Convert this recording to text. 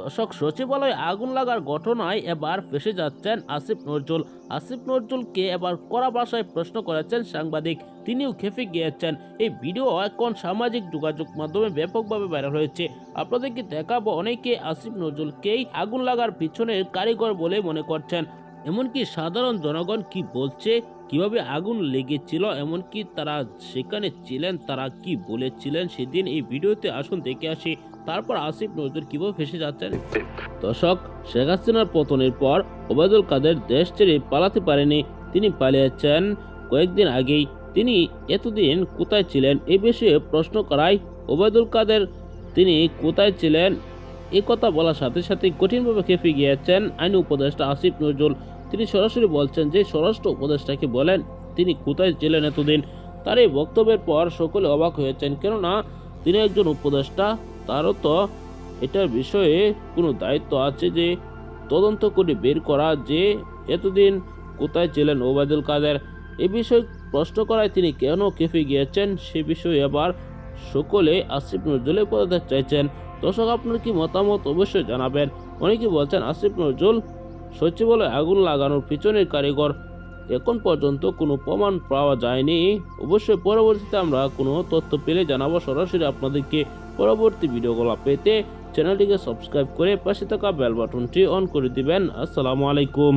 দর্শক সচিবালয়ে আগুন লাগার ঘটনায় এবার ফেসে যাচ্ছেন আসিফ নজরুল। আসিফ নজরুলকে এবার কড়া ভাষায় প্রশ্ন করেছেন সাংবাদিক। তিনিও খেপে গিয়েছেন। এই ভিডিও এখন সামাজিক যোগাযোগ মাধ্যমে ব্যাপকভাবে ভাইরাল হয়েছে। আপনাদেরকে দেখাবো? অনেকে আসিফ নজরুলকেই আগুন লাগার পিছনের কারিগর বলে মনে করছেন। এমনকি সাধারণ জনগণ কি বলছে, কীভাবে আগুন লেগেছিল, এমনকি তারা সেখানে ছিলেন, তারা কি বলেছিলেন সেদিন এই ভিডিওতে আসুন দেখে আসি। তারপর আসিফ নজরুল কীভাবে ফেসে যাচ্ছেন? দর্শক, শেখ হাসিনার পতনের পর ওবায়দুল কাদের দেশ ছেড়ে পালাতে পারেনি। তিনি পালিয়েছেন কয়েকদিন আগেই। তিনি এতদিন কোথায় ছিলেন এ বিষয়ে প্রশ্ন করায় ওবায়দুল কাদের। তিনি কোথায় ছিলেন, এ কথা বলার সাথে সাথে কঠিনভাবে খেপে গিয়েছেন আইন উপদেষ্টা আসিফ নজরুল। তিনি সরাসরি বলছেন যে স্বরাষ্ট্র উপদেষ্টাকে বলেন, তিনি কোথায় ছিলেন এতদিন? তার এই বক্তব্যের পর সকলে অবাক হয়েছেন। কেননা, তিনি একজন উপদেষ্টা, তারও তো এটার বিষয়ে কোনো দায়িত্ব আছে যে তদন্ত করে বের করা যে এতদিন কোথায় ছিলেন ওবায়দুল কাদের। এ বিষয়ে প্রশ্ন করায় তিনি কেন কেঁপে গিয়েছেন সে বিষয়ে আবার সকলে আসিফ নজরুলের পদত্যাগ চাইছেন। দর্শক, আপনার কি মতামত অবশ্যই জানাবেন। অনেকে বলছেন, আসিফ নজরুল সচিবালয়ে আগুন লাগানোর পিছনের কারিগর। এখন পর্যন্ত কোনো প্রমাণ পাওয়া যায়নি। অবশ্যই পরবর্তীতে আমরা কোনো তথ্য পেলে জানাব সরাসরি আপনাদেরকে। পরবর্তী ভিডিওগুলো পেতে চ্যানেলটিকে সাবস্ক্রাইব করে পাশে থাকা বেল বাটনটি অন করে দিবেন। আসসালামু আলাইকুম।